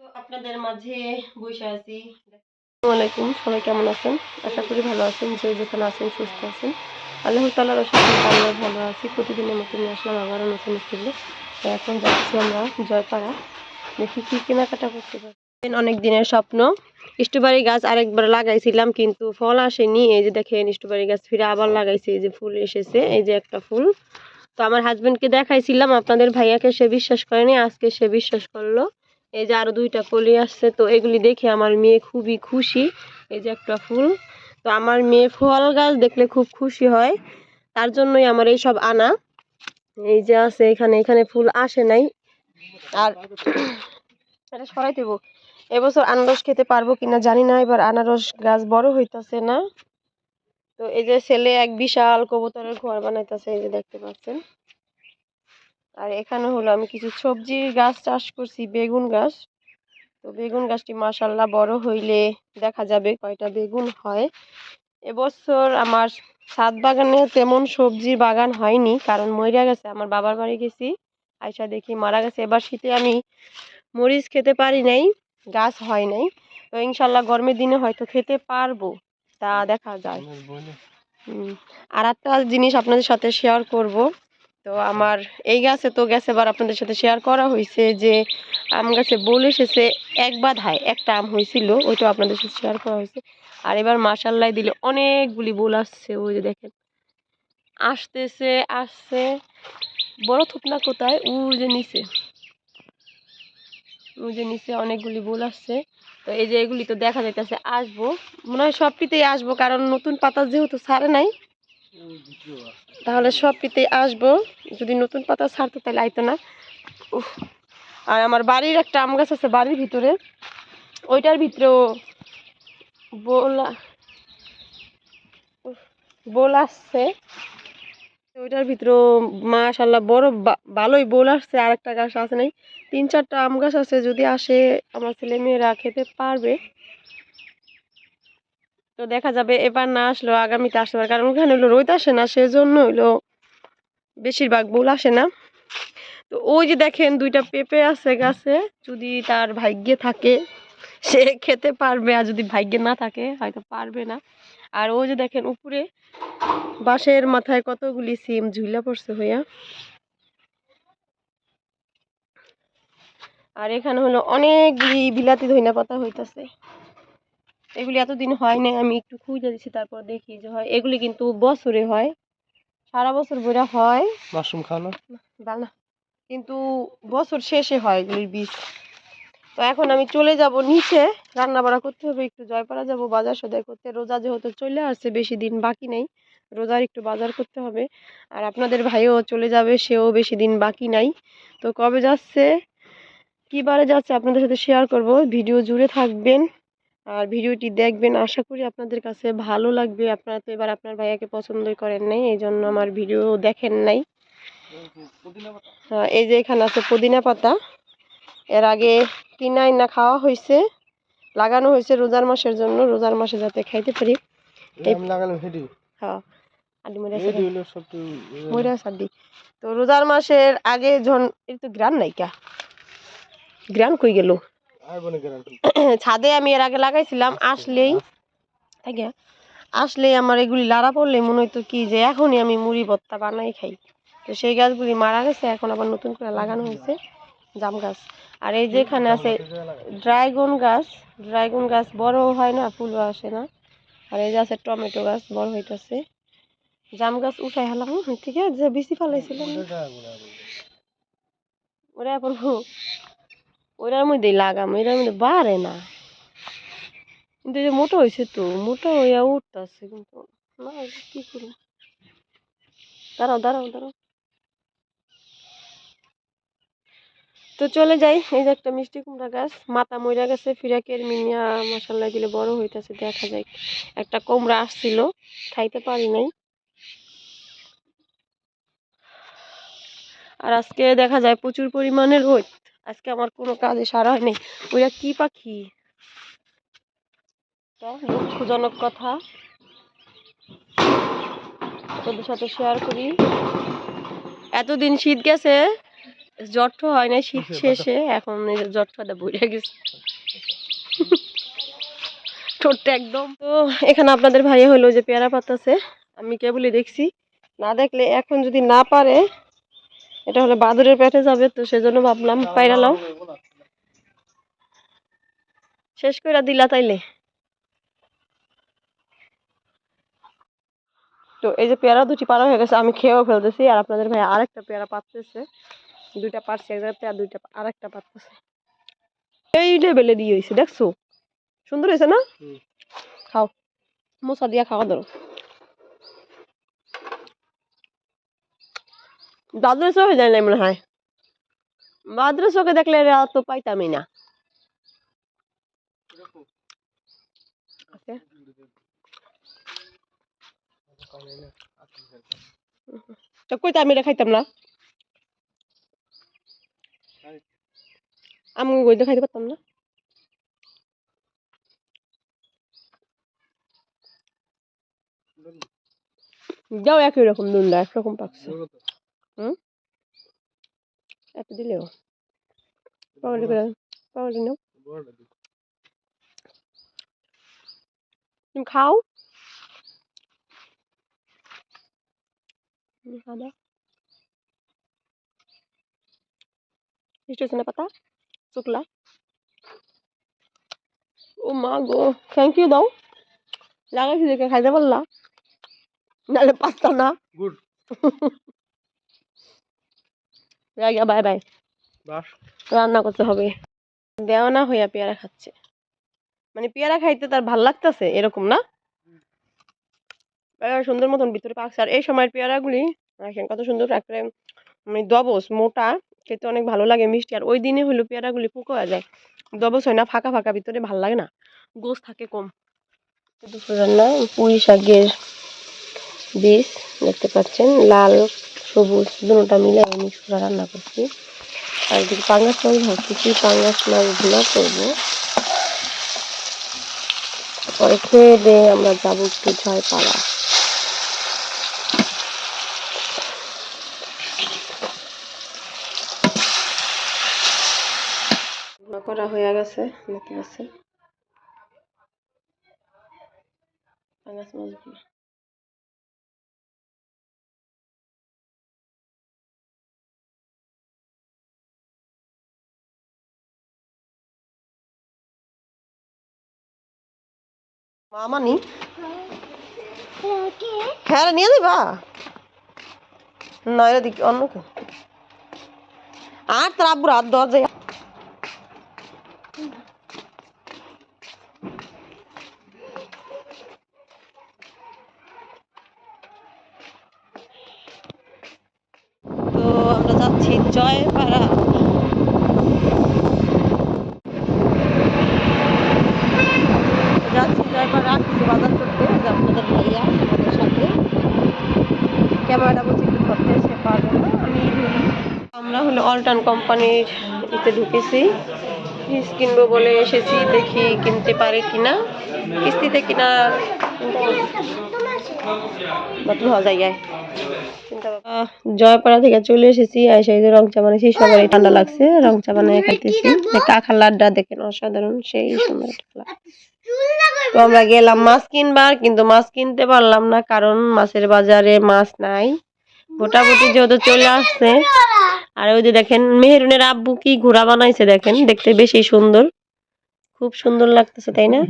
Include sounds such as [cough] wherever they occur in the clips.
তো আপনাদের মাঝে বসে আছি। আসসালামু আলাইকুম সবাই কেমন আছেন? আশা করি ভালো আছেন যে যেখানে আছেন সুস্থ আছেন। আল্লাহ তাল্লাহ রসুন আমরা ভালো আছি। প্রতিদিনের মতো নিয়ে আসলাম আবারও নতুন স্কুলে তো এখন যাচ্ছি আমরা জয়পাড়া। দেখি কি কেনাকাটা করতে পারি। অনেক দিনের স্বপ্ন। স্ট্রবেরি গাছ আরেকবার লাগাইছিলাম কিন্তু ফল আসেনি। এই যে দেখেন স্ট্রবেরি গাছ ফিরে আবার লাগাইছি। এই যে ফুল এসেছে এই যে একটা ফুল। তো আমার হাজবেন্ডকে দেখাইছিলাম আপনাদের ভাইয়াকে সে বিশ্বাস করেনি আজকে সে বিশ্বাস করল। এই যে আরও দুইটা কলি আসছে, তো এগুলি দেখে আমার মেয়ে খুবই খুশি। এই যে একটা ফুল। তো আমার মেয়ে ফল গাছ দেখলে খুব খুশি হয়। তার জন্যই আমার এই সব আনা। এই যে আছে এখানে এখানে ফুল আসে নাই। আর এটা সরাই দেবো। এবছর আনারস খেতে পারব কিনা জানি না, এবার আনারস গাছ বড় হইতাছে না। তো এই যে ছেলে এক বিশাল কবুতরের ঘর বানাইতেছে, এই যে দেখতে পাচ্ছেন। আর এখানে হলো আমি কিছু সবজির গাছ চাষ করছি বেগুন গাছ। তো বেগুন গাছটি মাসাল্লাহ বড় হইলে দেখা যাবে কয়টা বেগুন হয়। এবছর আমার ছাদ বাগানে তেমন সবজির বাগান হয়নি কারণ মরিয়া গেছে আমার বাবার বাড়ি গেছি। আয়সা দেখি মারা গেছে এবার শীতে আমি মরিচ খেতে পারি নাই গাছ হয় নাই। তো ইনশাল্লাহ গরমের দিনে হয়তো খেতে পারব তা দেখা যায়। আর একটা জিনিস আপনাদের সাথে শেয়ার করব। তো আমার এই গাছে তো গেছে এবার আপনাদের সাথে শেয়ার করা হয়েছে যে আম গাছে বল এসেছে, এক বাধায় একটা আম হয়েছিল ওইটাও আপনাদের সাথে শেয়ার করা হয়েছে আর এবার মাসাল্লাই দিলে অনেকগুলি বোল আসছে, ওই যে দেখেন। আসতেছে, আসছে। বড় থুপনা কোথায়? ওই যে নিচে। ওই যে নিচে অনেকগুলি বোল আসছে। তো এই যে এগুলি তো দেখা যাইতেছে, আসব। মনে হয় সবটিতেই আসব, কারণ নতুন পাতা যেহেতু ছাড়ে নাই তাহলে সবটিতেই আসব। যদি নতুন পাতা ছাড়তো তাহলে আইতো না। আর আমার বাড়ির একটা আম গাছ আছে বাড়ির ভিতরে। ওইটার ভিতরেও বোলা আসছে। ওইটার ভিতরেও মাশাল্লাহ বড় ভালোই বোল আসছে। আর একটা গাছ আছে নাই। তিন চারটা আম গাছ আছে, যদি আসে, আমার ছেলে মেয়েরা খেতে পারবে। তো দেখা যাবে এবার না আসলেও আগামীতে আসতে পারে। কারণ ওখানে হলো রোদ আসে না, সেজন্য হইল বেশিরভাগ বোল আসে না। তো ওই যে দেখেন দুইটা পেঁপে আছে গাছে, যদি তার ভাগ্যে থাকে, সে খেতে পারবে। আর যদি ভাগ্যে না থাকে, হয়তো পারবে না। আর ওই যে দেখেন উপরে বাঁশের মাথায় কতগুলি সিম ঝুলা পড়ছে হইয়া আর এখানে হলো অনেকগুলি বিলাতি ধইনা পাতা হইতাছে। এগুলি এতদিন হয় নাই আমি একটু খুঁজে দিচ্ছি তারপর দেখি যে হয়। এগুলি কিন্তু বছরে হয় সারা বছর বইরা হয়। মাশরুম খাও না কিন্তু বছর শেষে হয় এগুলির বীজ। তো এখন আমি চলে যাব নিচে রান্না বাড়া করতে হবে একটু জয়পাড়া যাব বাজার সদাই করতে। রোজা যেহেতু চলে আসছে বেশি দিন বাকি নেই। রোজার একটু বাজার করতে হবে। আর আপনাদের ভাইও চলে যাবে সেও বেশি দিন বাকি নাই। তো কবে যাচ্ছে কী বারে যাচ্ছে আপনাদের সাথে শেয়ার করব। ভিডিও জুড়ে থাকবেন। আর ভিডিওটি দেখবেন আশা করি আপনাদের কাছে ভালো লাগবে। আপনারা তো এবার আপনার ভাইয়াকে পছন্দই করেন নাই এই জন্য আমার ভিডিও দেখেন নাই। হ্যাঁ, এই যে এখানে আছে পুদিনা পাতা। এর আগে কিনা না খাওয়া হয়েছে লাগানো হয়েছে রোজার মাসের জন্য রোজার মাসে যাতে খাইতে পারি। হ্যাঁ তো রোজার মাসের আগে এই তো গ্রান নাই কা। গ্রান কই গেল? [coughs] ছাদে আমি এর আগে লাগাইছিলাম আসলেই থাকে আসলেই আমার এগুলি লাড়া পড়লে মনে হইতো কি যে এখনই আমি মুড়ি ভর্তা বানাই খাই। তো সেই গাছগুলি মারা গেছে এখন আবার নতুন করে লাগানো হয়েছে জাম গাছ। আর এই যেখানে আছে ড্রাগন গাছ ড্রাগন গাছ বড় হয় না ফুলও আসে না। আর এই যে আছে টমেটো গাছ বড় হইতেছে। জাম গাছ উঠাই হলাম ঠিক আছে যে বেশি ফেলাইছিলাম ওরা এখন ওইটার মধ্যেই লাগাম এটার মধ্যে বাড়ে না। কিন্তু যে মোটা হয়েছে তো, মোটা হইয়া উঠতেছে কিন্তু। না কি করি দাঁড়াও দাঁড়াও দাঁড়াও। তো চলে যাই, এই যে একটা মিষ্টি কুমড়া গাছ, মাথা মইরা গেছে ফিরাকের মিনিয়া মশাল্লা দিলে বড় হইতাছে, দেখা যায় একটা কুমড়া আসছিল, খাইতে পারি নাই। আর আজকে দেখা যায় প্রচুর পরিমাণে রোদ আজকে আমার কোনো কাজে সারা হয়নি। ওইটা কি পাখি? দুঃখজনক কথা। তোদের সাথে শেয়ার করি। এতদিন শীত গেছে তো হয় না শীত [laughs] শেষে এখন এই যে জ্বর ঠাডা বইরে গেছে। [laughs] ঠোঁটটা একদম। তো এখানে আপনাদের ভাইয়া হলো যে পেয়ারা পাতাছে আমি কেবলই দেখছি। না দেখলে এখন যদি না পারে এটা হলে বাদুরের পেটে যাবে তো সেজন্য ভাবলাম পাইরালাম শেষ করে দিলা তাইলে। তো এই যে পেয়ারা দুটি পারা হয়ে গেছে আমি খেয়েও ফেলতেছি আর আপনাদের ভাই আরেকটা পেয়ারা পাততেছে। দুইটা পারছে এক জায়গাতে আর দুইটা আরেকটা পাততেছে। এই লেভেলে দিয়ে হয়েছে দেখছ? সুন্দর হয়েছে না? খাও। মশা দিয়া খাওয়া ধরো। দাদুর চোখে যায় না মনে হয়? দাদুর চোখে দেখলে এরা তো পাইতামই না? তো কইতে আমি খাইতাম না। আমি কইতে খাইতে পারতাম না। যাও একই রকম দুন্ডা একরকম পাকছে। এত দিলেও পাউডার করে পাউডার নাও তুমি খাও তুমি খাও দাও মিষ্টি হয়েছে না পাতা শুকলা ও মা গো থ্যাংক ইউ দাও লাগাইছি দেখে খাইতে পারলা নাহলে পাস্তা না গুড বাই বাই। বাস রান্না করতে হবে। দেওয়ানা হইয়া পেয়ারা খাচ্ছে। মানে পেয়ারা খাইতে তার ভালো লাগতেছে এরকম না? পেয়ারা সুন্দর মতন ভিতরে পাকছে। আর এই সময়ের পেয়ারাগুলি দেখেন কত সুন্দর একটা মানে দবস মোটা খেতে অনেক ভালো লাগে মিষ্টি। আর ওই দিনে হলো পেয়ারাগুলি পুকো হয়ে যায়। দবস হয় না ফাঁকা ফাঁকা ভিতরে ভালো লাগে না? গোস থাকে কম। দুপুর রান্না পুঁই শাকের বীজ দেখতে পাচ্ছেন লাল সবুজ দুটোটা মিলে আমি মিক্স রান্না করছি। আর এদিকে পাঙ্গাস মাছ ভাবছি ভাবতেছি পাঙ্গাস মাছ ভুনা করব? পরে খেয়ে দিয়ে আমরা যাব একটু ভুনা করা হয়ে গেছে, দেখতে পাচ্ছেন? পাঙ্গাস মাছ ভুনা মামানি হ্যাঁ নিয়ে দিবা না এরা দিক অন্য কেউ। আর তার আব্বুর হাত দেওয়া যায় তো আমরা যাচ্ছি জয়পাড়া যাচ্ছি জয়পাড়া কিছু বাজার করতে যে আপনাদের ভাইয়া আমাদের সাথে ক্যামেরাটা বলছি একটু ধরতে সে পারবে না আমি আমরা হলো অলটান কোম্পানির ইতে ঢুকেছি। ফ্রিজ কিনবো বলে এসেছি, দেখি কিনতে পারে কিনা। কিস্তিতে কিনা বাতিল হওয়া যায় জয়পাড়া থেকে চলে এসেছি সেই যে রং চা বানাইছি সবারই ঠান্ডা লাগছে, রং চা বানিয়ে খাইতেছি। কাঁখার লাড্ডা দেখেন অসাধারণ, সেই কালার। তো আমরা গেলাম মাছ কিনবার, কিন্তু মাছ কিনতে পারলাম না, কারণ মাছের বাজারে মাছ নাই। মোটামুটি যেহেতু চলে আসছে আর ওই যে দেখেন মেহেরুনের আব্বু কি ঘোড়া বানাইছে দেখেন দেখতে বেশি সুন্দর। খুব সুন্দর লাগতেছে তাই না?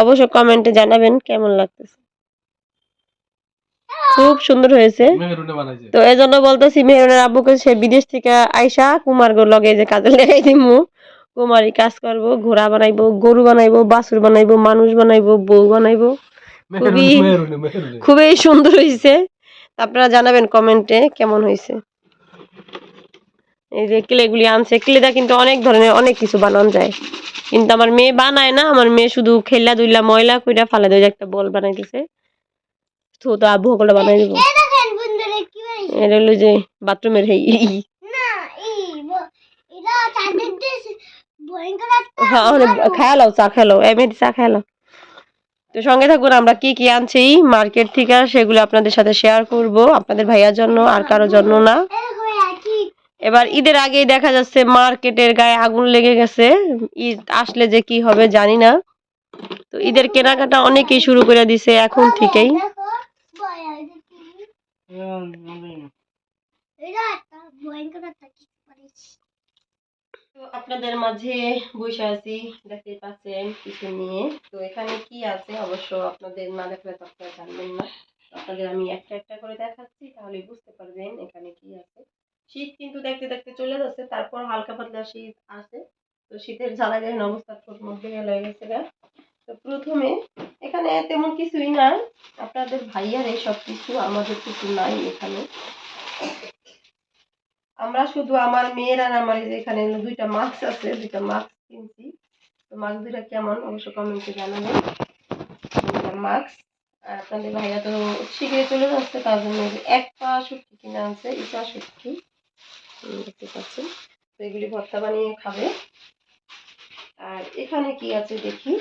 অবশ্য কমেন্টে জানাবেন কেমন লাগতেছে। খুব সুন্দর হয়েছে। তো এই জন্য বলতেছি মেহরুনের আব্বুকে সে বিদেশ থেকে আইসা কুমার গো লগে যে কাজে লেগাই দিমু। কুমারী কাজ করব ঘোড়া বানাইবো গরু বানাইবো বাছুর বানাইবো মানুষ বানাইবো বউ বানাইবো। খুবই খুবই সুন্দর হয়েছে আপনারা জানাবেন কমেন্টে কেমন হয়েছে এই যে ক্লেগুলি আনছে ক্লেটা কিন্তু অনেক ধরনের অনেক কিছু বানানো যায়। কিন্তু আমার মেয়ে বানায় না আমার মেয়ে শুধু খেলা দুইলা ময়লা কইরা ফালা দেয় একটা বল বানাই দিছে তো তো আবু হকলে বানাই দিব। এটা হলো যে বাথরুমের হেই। হ্যাঁ খেয়ালাও চা খেলো এমনি চা খেলো তো সঙ্গে থাকুন আমরা কি কি আনছি মার্কেট থেকে সেগুলো আপনাদের সাথে শেয়ার করব আপনাদের ভাইয়ার জন্য আর কারোর জন্য না। এবার ঈদের আগেই দেখা যাচ্ছে মার্কেটের গায়ে আগুন লেগে গেছে। ঈদ আসলে যে কি হবে জানি না। তো ঈদের কেনাকাটা অনেকেই শুরু করে দিছে, এখন থেকেই। আপনাদের মাঝে বসে আছি দেখতে পাচ্ছেন কিছু নিয়ে। তো এখানে কি আছে? অবশ্য আপনাদের না দেখলে তো আপনারা জানবেন না। আপনাদের আমি একটা একটা করে দেখাচ্ছি, তাহলে বুঝতে পারবেন এখানে কি আছে। শীত কিন্তু দেখতে দেখতে চলে যাচ্ছে তারপর হালকা পাতলা শীত আছে। তো শীতের জ্বালা যেন অবস্থা খুব মধ্যে গেল গেছে তো প্রথমে এখানে তেমন কিছুই না। আপনাদের ভাইয়ার এই সব কিছু আমাদের কিছু নাই এখানে। আমরা শুধু আমার মেয়ের আর আমার এখানে দুইটা মাস্ক আছে দুইটা মাস্ক কিনছি। তো মাস্ক দুইটা কেমন? অবশ্য কমেন্টে জানাবেন। মাস্ক। আর আপনাদের ভাইয়া তো শিখে চলে যাচ্ছে তার জন্য এক পা শুটকি কিনে আনছে ইটা উম, দেখতে পাচ্ছেন। তো এগুলি ভর্তা বানিয়ে খাবে। আর এখানে কি আছে দেখি?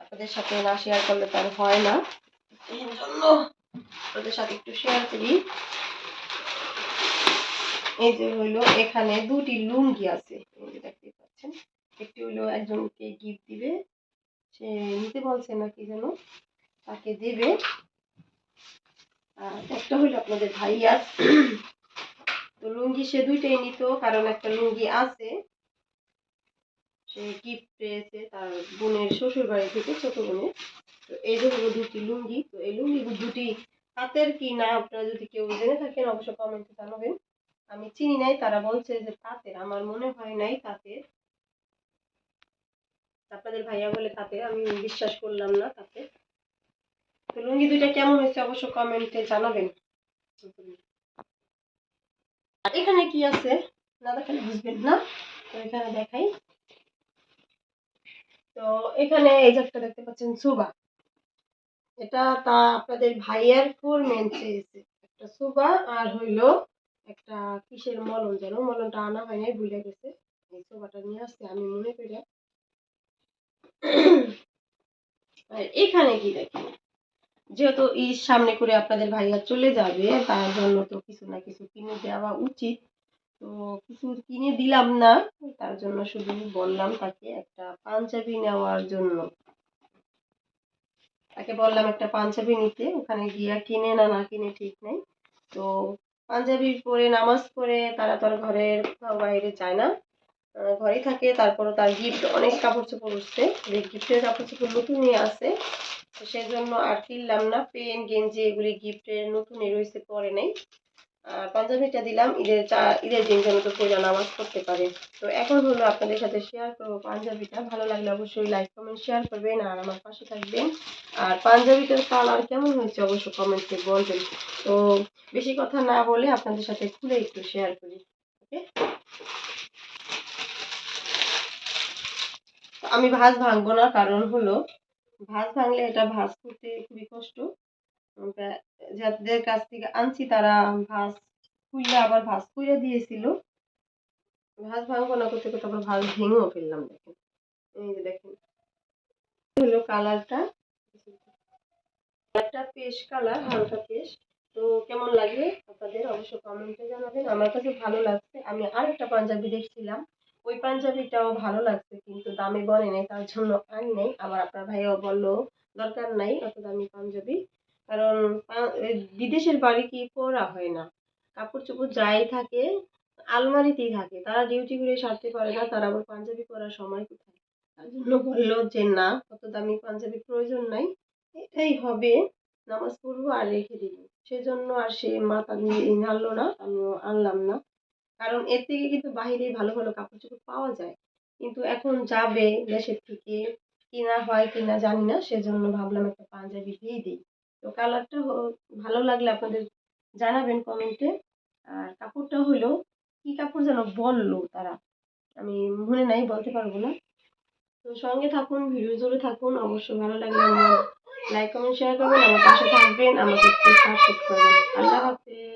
আপনাদের সাথে না শেয়ার করলে তার হয় না। আপনাদের সাথে একটু শেয়ার করি। এই যে হইল এখানে দুটি লুঙ্গি আছে। এই দেখতে পাচ্ছেন, একটি হইল একজনকে গিফট দিবে। সে নিতে বলছে না কি যেন, তাকে দেবে। আর একটা হইল আপনাদের ভাইয়ার। তো লুঙ্গি সে দুইটাই নিত, কারণ একটা লুঙ্গি আছে, সে গিফট পেয়েছে তার বোনের শ্বশুর বাড়ি থেকে, ছোট বোনের। তো এই যে হলো দুটি লুঙ্গি, তো এই লুঙ্গি দুটি হাতের কি না, আপনারা যদি কেউ জেনে থাকেন, অবশ্য কমেন্টে জানাবেন। আমি চিনি নাই, তারা বলছে যে তাঁতের, আমার মনে হয় নাই তাঁতের। আপনাদের ভাইয়া বলে তাঁতের, আমি বিশ্বাস করলাম না তাতে তো লুঙ্গি দুইটা কেমন হয়েছে, অবশ্য কমেন্টে জানাবেন। আর এখানে কি আছে? না দেখালে বুঝবেন না। তো এখানে দেখাই। তো এখানে এই একটা দেখতে পাচ্ছেন, সুবা। এটা তা আপনাদের ভাইয়ার ফোর মেন চেয়েছে একটা সুবা আর হইল একটা কিসের মলম যেন মলমটা আনা হয় নাই, ভুলে গেছে। এই সোফাটা নিয়ে আসছে, আমি মনে করি। আর এখানে কি দেখি? যেহেতু ঈদ সামনে করে আপনাদের ভাইয়া চলে যাবে, তার জন্য তো কিছু না কিছু কিনে দেওয়া উচিত। তো কিছু কিনে দিলাম না, তার জন্য শুধু বললাম তাকে একটা পাঞ্জাবি নেওয়ার জন্য। তাকে বললাম একটা পাঞ্জাবি নিতে, ওখানে গিয়া কিনে না না কিনে ঠিক নেই। তো পাঞ্জাবি পরে নামাজ পড়ে তারা তো আর ঘরের বাইরে যায় না। ঘরেই থাকে, তারপরও তার গিফট অনেক কাপড় চোপড় উঠছে। যে গিফটের কাপড় চোপড় নতুনই আছে। তো সেই জন্য আর কিনলাম না। পেন, গেঞ্জি এগুলি গিফটের নতুনই রয়েছে, পরে নেই। আর পাঞ্জাবিটা দিলাম, ঈদের চা, ঈদের দিন যেন তো পূজা নামাজ করতে পারে। তো এখন হলো আপনাদের সাথে শেয়ার করব পাঞ্জাবিটা। ভালো লাগলে অবশ্যই লাইক কমেন্ট শেয়ার করবেন আর আমার পাশে থাকবেন। আর পাঞ্জাবিটার কালার কেমন হয়েছে অবশ্য কমেন্টে বলবেন। তো বেশি কথা না বলে আপনাদের সাথে খুলে একটু শেয়ার করি ওকে আমি ভাঁজ ভাঙবো না, কারণ হলো ভাঁজ ভাঙলে এটা ভাঁজ করতে খুবই কষ্ট। যাদের কাছ থেকে আনছি তারা ভাঁজ খুললে আবার ভাঁজ করে দিয়েছিল। ভাঁজ ভাঙবো না করতে করতে আবার ভাঁজ ভেঙেও ফেললাম, দেখেন। এই যে দেখেন হলো কালারটা। একটা পেস্ট কালার, হালকা পেস্ট। তো কেমন লাগে আপনাদের অবশ্য কমেন্টে জানাবেন। আমার কাছে ভালো লাগছে। আমি আরেকটা পাঞ্জাবি দেখছিলাম। ওই পাঞ্জাবিটাও ভালো লাগছে, কিন্তু দামে বলে নাই, তার জন্য আনি নাই। আবার আপনার ভাইও বলল, দরকার নাই অত দামি পাঞ্জাবি। কারণ বিদেশের বাড়ি কি পরা হয় না? কাপড় চোপড় যাই থাকে, আলমারিতেই থাকে। তারা ডিউটি করে সারতে পারে না, তারা আবার পাঞ্জাবি পরার সময় কোথায়? তার জন্য বলল যে, না, অত দামি পাঞ্জাবি প্রয়োজন নাই, এটাই হবে, নামাজ পড়ব আর রেখে দিব। সেজন্য আর সে মাথা দিয়ে আনলো না, আমিও আনলাম না। কারণ এর থেকে কিন্তু বাহিরে ভালো ভালো কাপড় চোপড় পাওয়া যায়। কিন্তু এখন যাবে দেশের থেকে, কিনা হয় কিনা জানি না, সেজন্য ভাবলাম একটা পাঞ্জাবি দিয়ে দিই। তো কালারটা ভালো লাগলে আপনাদের জানাবেন কমেন্টে আর কাপড়টা হলো, কি কাপড় যেন বলল তারা? আমি মনে নাই, বলতে পারব না। তো সঙ্গে থাকুন, ভিডিও জুড়ে থাকুন অবশ্যই ভালো লাগলে আমার লাইক কমেন্ট শেয়ার করবেন, আমার পাশে থাকবেন, আমাকে একটু সাবস্ক্রাইব করবেন। আল্লাহ হাফেজ।